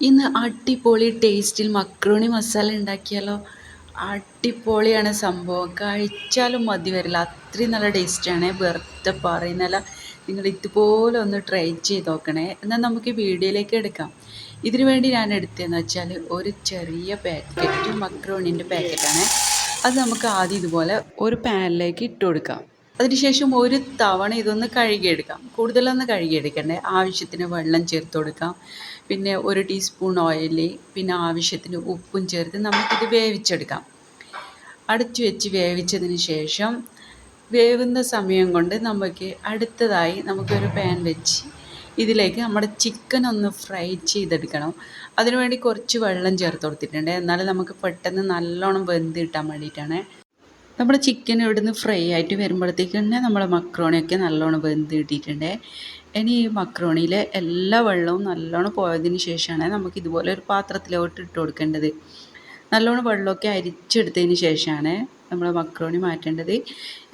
ഇന്ന് അടിപൊളി ടേസ്റ്റിൽ മക്രോണി മസാല ഉണ്ടാക്കിയാലോ? അടിപൊളിയാണ് സംഭവം. കഴിച്ചാലും മതി വരില്ല. അത്രയും നല്ല ടേസ്റ്റാണ് വെറുതെ പറയുന്നല്ല നിങ്ങൾ ഇതുപോലെ ഒന്ന് ട്രൈ ചെയ്ത് നോക്കണേ. എന്നാൽ നമുക്ക് വീഡിയോയിലേക്ക് എടുക്കാം. ഇതിനു വേണ്ടി ഞാൻ എടുത്തതെന്ന് വെച്ചാൽ ഒരു ചെറിയ പാക്കറ്റ് മക്രോണിന്റെ പാക്കറ്റാണ് അത് നമുക്ക് ആദ്യം ഇതുപോലെ ഒരു പാനിലേക്ക് ഇട്ട് കൊടുക്കാം. അതിനുശേഷം ഒരു തവണ ഇതൊന്ന് കഴുകിയെടുക്കാം. കൂടുതലൊന്ന് കഴുകിയെടുക്കണ്ടേ? ആവശ്യത്തിന് വെള്ളം ചേർത്ത് കൊടുക്കാം. പിന്നെ ഒരു ടീസ്പൂൺ ഓയിൽ പിന്നെ ആവശ്യത്തിന് ഉപ്പും ചേർത്ത് നമുക്കിത് വേവിച്ചെടുക്കാം. അടച്ചു വെച്ച് വേവിച്ചതിന് ശേഷം വേവുന്ന സമയം കൊണ്ട് നമുക്ക് അടുത്തതായി നമുക്കൊരു പാൻ വെച്ച് ഇതിലേക്ക് നമ്മുടെ ചിക്കൻ ഒന്ന് ഫ്രൈ ചെയ്തെടുക്കണം. അതിനുവേണ്ടി കുറച്ച് വെള്ളം ചേർത്ത് കൊടുത്തിട്ടുണ്ട്. എന്നാലും നമുക്ക് പെട്ടെന്ന് നല്ലോണം വെന്ത് കിട്ടാൻ വേണ്ടിയിട്ടാണ്. നമ്മുടെ ചിക്കൻ ഇവിടുന്ന് ഫ്രൈ ആയിട്ട് വരുമ്പോഴത്തേക്ക് തന്നെ നമ്മുടെ മക്രോണിയൊക്കെ നല്ലോണം വെന്ത് കിട്ടിയിട്ടുണ്ട്. ഇനി ഈ മക്രോണിയിലെ എല്ലാ വെള്ളവും നല്ലോണം പോയതിന് ശേഷമാണ് നമുക്ക് ഇതുപോലെ ഒരു പാത്രത്തിലോട്ട് ഇട്ട് കൊടുക്കേണ്ടത്. നല്ലോണം വെള്ളമൊക്കെ അരിച്ചെടുത്തതിന് ശേഷമാണ് നമ്മൾ മക്രോണി മാറ്റേണ്ടത്.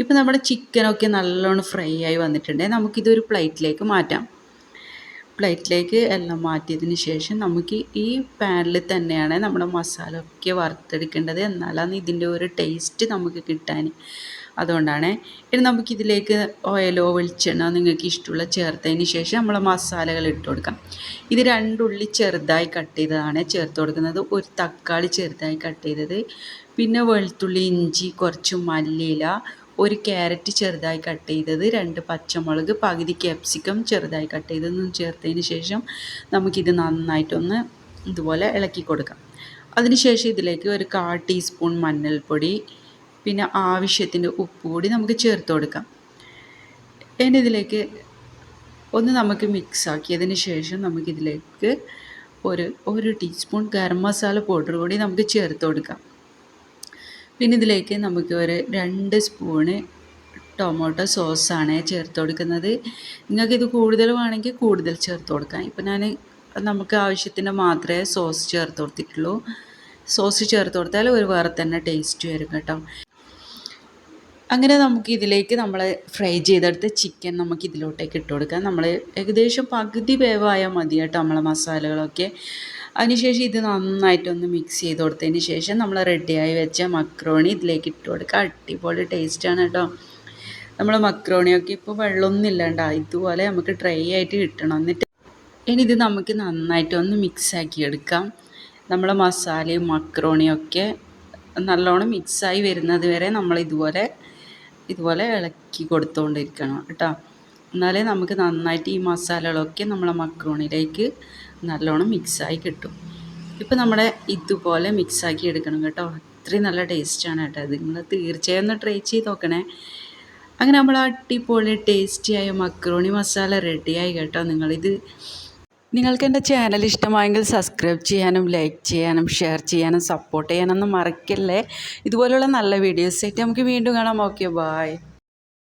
ഇപ്പോൾ നമ്മുടെ ചിക്കനൊക്കെ നല്ലോണം ഫ്രൈ ആയി വന്നിട്ടുണ്ട്. നമുക്കിതൊരു പ്ലേറ്റിലേക്ക് മാറ്റാം. പ്ലേറ്റിലേക്ക് എല്ലാം മാറ്റിയതിന് ശേഷം നമുക്ക് ഈ പാനിൽ തന്നെയാണ് നമ്മുടെ മസാല ഒക്കെ വറുത്തെടുക്കേണ്ടത്. എന്നാലാണ് ഇതിന്റെ ഒരു ടേസ്റ്റ് നമുക്ക് കിട്ടാൻ. അതുകൊണ്ടാണ് ഇനി നമുക്കിതിലേക്ക് ഓയിലോ വെളിച്ചെണ്ണ നിങ്ങൾക്ക് ഇഷ്ടമുള്ള ചേർത്തതിന് ശേഷം നമ്മൾ മസാലകൾ ഇട്ട് കൊടുക്കാം. ഇത് രണ്ടുള്ളി ചെറുതായി കട്ട് ചെയ്തതാണ് ചേർത്ത് കൊടുക്കുന്നത്. ഒരു തക്കാളി ചെറുതായി കട്ട് ചെയ്തത്. പിന്നെ വെളുത്തുള്ളി ഇഞ്ചി കുറച്ച് മല്ലിയില ഒരു ക്യാരറ്റ് ചെറുതായി കട്ട് ചെയ്തത് രണ്ട് പച്ചമുളക് പകുതി ക്യാപ്സിക്കം ചെറുതായി കട്ട് ചെയ്തതും ചേർത്തതിന് ശേഷം നമുക്കിത് നന്നായിട്ടൊന്ന് ഇതുപോലെ ഇളക്കി കൊടുക്കാം. അതിനുശേഷം ഇതിലേക്ക് ഒരു കാ ടീസ്പൂൺ മഞ്ഞൾപ്പൊടി പിന്നെ ആവശ്യത്തിന്റെ ഉപ്പ് കൂടി നമുക്ക് ചേർത്ത് കൊടുക്കാം. ഇനി ഇതിലേക്ക് ഒന്ന് നമുക്ക് മിക്സ് ആക്കിയതിന് ശേഷം നമുക്കിതിലേക്ക് ഒരു ഒരു ടീസ്പൂൺ ഗരം മസാല പൗഡർ കൂടി നമുക്ക് ചേർത്ത് കൊടുക്കാം. പിന്നെ ഇതിലേക്ക് നമുക്ക് ഒരു രണ്ട് സ്പൂണ് ടൊമാറ്റോ സോസാണ് ചേർത്ത് കൊടുക്കുന്നത്. നിങ്ങൾക്ക് ഇത് കൂടുതൽ വേണമെങ്കിൽ കൂടുതൽ ചേർത്ത് കൊടുക്കാം. ഇപ്പം ഞാൻ നമുക്ക് ആവശ്യത്തിന് മാത്രമേ സോസ് ചേർത്ത് കൊടുത്തിട്ടുള്ളൂ. സോസ് ചേർത്ത് കൊടുത്താൽ ഒരു വേറെ തന്നെ ടേസ്റ്റ് വരും കേട്ടോ. അങ്ങനെ നമുക്ക് ഇതിലേക്ക് നമ്മൾ ഫ്രൈ ചെയ്തെടുത്ത് ചിക്കൻ നമുക്ക് ഇതിലോട്ടേക്ക് ഇട്ട് കൊടുക്കാം. നമ്മൾ ഏകദേശം പകുതി വേവായാൽ മതി കേട്ടോ നമ്മളെ മസാലകളൊക്കെ. അതിനുശേഷം ഇത് നന്നായിട്ടൊന്ന് മിക്സ് ചെയ്ത് കൊടുത്തതിന് ശേഷം നമ്മൾ റെഡിയായി വെച്ച മക്രോണി ഇതിലേക്ക് ഇട്ട് കൊടുക്കുക. അടിപൊളി ടേസ്റ്റാണ് കേട്ടോ. നമ്മൾ മക്രോണിയൊക്കെ ഇപ്പോൾ വെള്ളമൊന്നും ഇല്ലാണ്ട. ഇതുപോലെ നമുക്ക് ഡ്രൈ ആയിട്ട് കിട്ടണം. എന്നിട്ട് ഇനി ഇത് നമുക്ക് നന്നായിട്ടൊന്ന് മിക്സാക്കി എടുക്കാം. നമ്മൾ മസാലയും മക്രോണിയൊക്കെ നല്ലോണം മിക്സായി വരുന്നത് വരെ നമ്മൾ ഇതുപോലെ ഇതുപോലെ ഇളക്കി കൊടുത്തുകൊണ്ടിരിക്കണം കേട്ടോ. എന്നാലേ നമുക്ക് നന്നായിട്ട് ഈ മസാലകളൊക്കെ നമ്മളെ മക്രോണിലേക്ക് നല്ലോണം മിക്സായി കിട്ടും. ഇപ്പോൾ നമ്മുടെ ഇതുപോലെ മിക്സാക്കി എടുക്കണം കേട്ടോ. അത്രയും നല്ല ടേസ്റ്റാണ് കേട്ടോ ഇത്. നിങ്ങൾ തീർച്ചയായും ഒന്ന് ട്രൈ ചെയ്ത് നോക്കണേ. അങ്ങനെ നമ്മൾ അടിപൊളി ടേസ്റ്റിയായ മക്രോണി മസാല റെഡിയായി കേട്ടോ നിങ്ങളിത്. നിങ്ങൾക്ക് എന്റെ ചാനൽ ഇഷ്ടമായെങ്കിൽ സബ്സ്ക്രൈബ് ചെയ്യാനും ലൈക്ക് ചെയ്യാനും ഷെയർ ചെയ്യാനും സപ്പോർട്ട് ചെയ്യാനൊന്നും മറക്കല്ലേ. ഇതുപോലുള്ള നല്ല വീഡിയോസ് ആയിട്ട് നമുക്ക് വീണ്ടും കാണാം. Okay bye